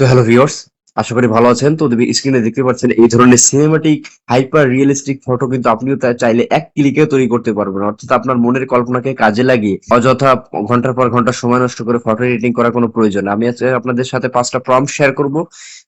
তো hello viewers আশা করি ভালো আছেন। তো তুমি স্ক্রিনে দেখতে পাচ্ছেন এই ধরনের সিনেমাটিক হাইপার রিয়েলিস্টিক ফটো কিন্তু আপনিও তা চাইলে এক ক্লিকে তৈরি করতে পারবেন। অর্থাৎ আপনার মনের কল্পনাকে কাজে লাগিয়ে অযথা ঘণ্টার পর ঘণ্টা সময় নষ্ট করে ফটো এডিটিং করার কোনো প্রয়োজন। আমি আজকে আপনাদের সাথে পাঁচটা প্রম্পট শেয়ার করব।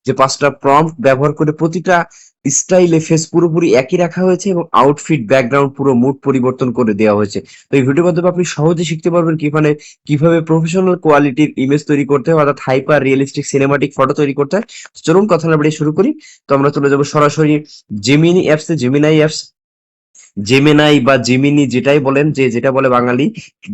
যে পাঁচটা প্রম্পট ব্যবহার করে প্রতিটা স্টাইলে ফেস পুরোপুরি একই রাখা হয়েছে এবং আউটফিট ব্যাকগ্রাউন্ড পুরো মুড পরিবর্তন করে দেওয়া হয়েছে। তো এই ভিডিওর মাধ্যমে আপনি সহজে শিখতে পারবেন কি মানে কীভাবে প্রফেশনাল কোয়ালিটির ইমেজ তৈরি করতে হয়, অর্থাৎ হাইপার রিয়েলিস্টিক সিনেমাটিক ফটো তৈরি করতে হয়। চলুন কথা না বাড়িয়ে শুরু করি। তো আমরা চলে যাব সরাসরি জেমিনি অ্যাপসে জেমিনাই অ্যাপস জেমিনাই বা জেমিনি যেটাই বলেন, যে যেটা বলে বাঙালি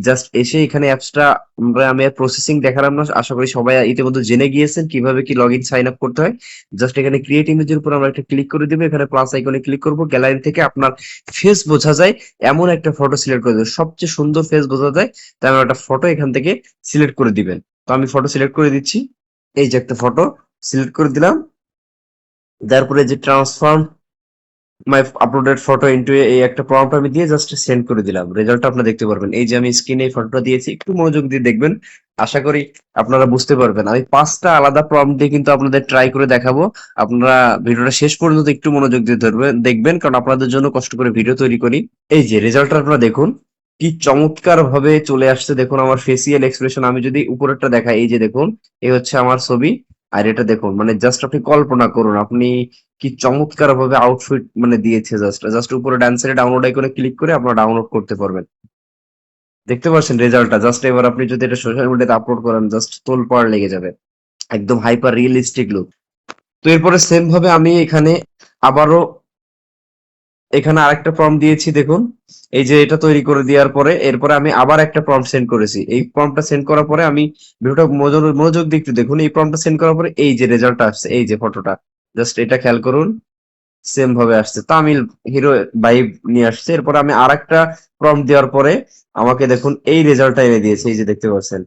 জাস্ট এসে এখানে অ্যাপসটা আমরা, আমি প্রসেসিং দেখালাম না, আশা করি সবাই ইতিমধ্যে জেনে গিয়েছেন কীভাবে কি লগ ইন সাইন আপ করতে হয়। জাস্ট এখানে ক্রিয়েট ইমেজের উপর আমরা একটা ক্লিক করে দেবো, এখানে প্লাস আইকনে ক্লিক করব গ্যালারি থেকে আপনার ফেস বোঝা যায়, এমন একটা ফটো সিলেক্ট করে দেবেন সবচেয়ে সুন্দর ফেস বোঝা যায়, তাই আমরা একটা ফটো এখান থেকে সিলেক্ট করে দিবেন। তো আমি ফটো সিলেক্ট করে দিচ্ছি, এই যে একটা ফটো সিলেক্ট করে দিলাম। তারপরে যে transform my uploaded photo into এই একটা প্রম্পট আমি দিয়ে জাস্ট সেন্ড করে দিলাম। রেজাল্টটা আপনারা দেখতে পারবেন। এই যে আমি স্ক্রিনে এই ফটোটা দিয়েছি, একটু মনোযোগ দিয়ে দেখবেন। আশা করি আপনারা বুঝতে পারবেন। আমি পাঁচটা আলাদা প্রম্পট দিয়ে কিন্তু আপনাদের ট্রাই করে দেখাবো। আপনারা ভিডিওটা শেষ পর্যন্ত একটু মনোযোগ দিয়ে ধরবেন, দেখবেন, কারণ আপনাদের জন্য কষ্ট করে ভিডিও তৈরি করি। এই যে রেজাল্টটা আপনারা দেখুন, কি চমৎকার ভাবে চলে আসছে। দেখুন আমার ফেসিয়াল এক্সপ্রেশন আমি যদি উপরেরটা দেখাই, এই যে দেখুন এই হচ্ছে আমার ছবি। আর এটা দেখুন মানে জাস্ট আপনি কল্পনা করুন, আপনি কি চমৎকার ভাবে আউটফিট মানে দিয়েছে জাস্ট জাস্ট উপরে ডান সাইডে ডাউনলোড আইকনে ক্লিক করে আপনারা ডাউনলোড করতে পারবেন। দেখতে পাচ্ছেন রেজাল্টটা জাস্ট এবার আপনি যদি এটা সোশ্যাল মিডিয়াতে আপলোড করেন জাস্ট তোল পাড় লেগে যাবে, একদম হাইপার রিয়েলিস্টিক লুক তো এরপরে সেম ভাবে আমি এখানে আবারও এখানে আরেকটা ফর্ম দিয়েছি, দেখুন। এই যে এটা তৈরি করে দেওয়ার পরে, এরপরে আমি আবার একটা প্রম্পট সেন্ড করেছি। এই প্রম্পটটা সেন্ড করার পরে আমি ভিডিওটা মনোযোগ দিয়ে একটু দেখুন। এই প্রম্পটটা সেন্ড করার পরে এই যে রেজাল্টটা আসছে, এই যে ফটোটা জাস্ট এটা খেয়াল করুন সেম ভাবে আসছে। তামিল হিরো ভাইব নিয়ে আসছে। এরপরে আমি আরেকটা প্রম্পট দেওয়ার পরে আমাকে দেখুন, এই রেজাল্টটা এনে দিয়েছে। এই যে দেখতে পাচ্ছেন।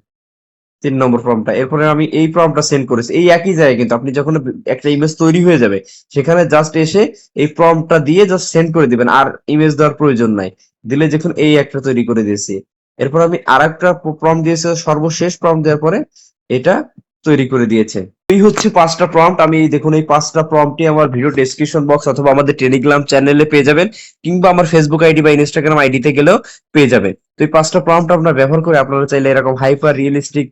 তিন নম্বর ফর্মটা এরপরে আমি এই ফর্মটা সেন্ড করেছি। এই একই জায়গায় কিন্তু আপনি যখন একটা ইমেজ তৈরি হয়ে যাবে, সেখানে জাস্ট এসে এই ফর্মটা দিয়ে জাস্ট সেন্ড করে দিবেন। আর ইমেজ দেওয়ার প্রয়োজন নাই। দিলে যখন এই একটা তৈরি করে দিয়েছি। এরপর আমি আর একটা প্রম দিয়েছি, সর্বশেষ প্রম দেওয়ার পরে এটা তৈরি করে দিয়েছে। এই হচ্ছে পাঁচটা প্রম্পট আমি দেখুন এই পাঁচটা প্রম্পটই আমার ভিডিও ডেসক্রিপশন বক্স অথবা আমাদের টেলিগ্রাম চ্যানেলে পেয়ে যাবেন, কিংবা আমার ফেসবুক আইডি বা ইনস্টাগ্রাম আইডিতে গেলেও পেয়ে যাবেন। তো এই পাঁচটা প্রম্পট আপনারা ব্যবহার করে আপনারা চাইলে এরকম হাইপার রিয়েলিস্টিক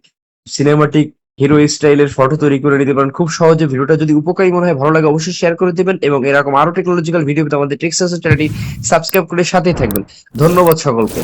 সিনেমাটিক হিরো স্টাইলের ফটো তৈরি করে নিতে পারেন। খুব সহজে ভিডিওটা যদি উপকারী মনে হয়, ভালো লাগে অবশ্যই শেয়ার করে দিবেন এবং এরকম আরও টেকনোলজিক্যাল ভিডিও পেতে আমাদের টেক্সাস চ্যানেলটি সাবস্ক্রাইব করে সাথেই থাকবেন। ধন্যবাদ সকলকে।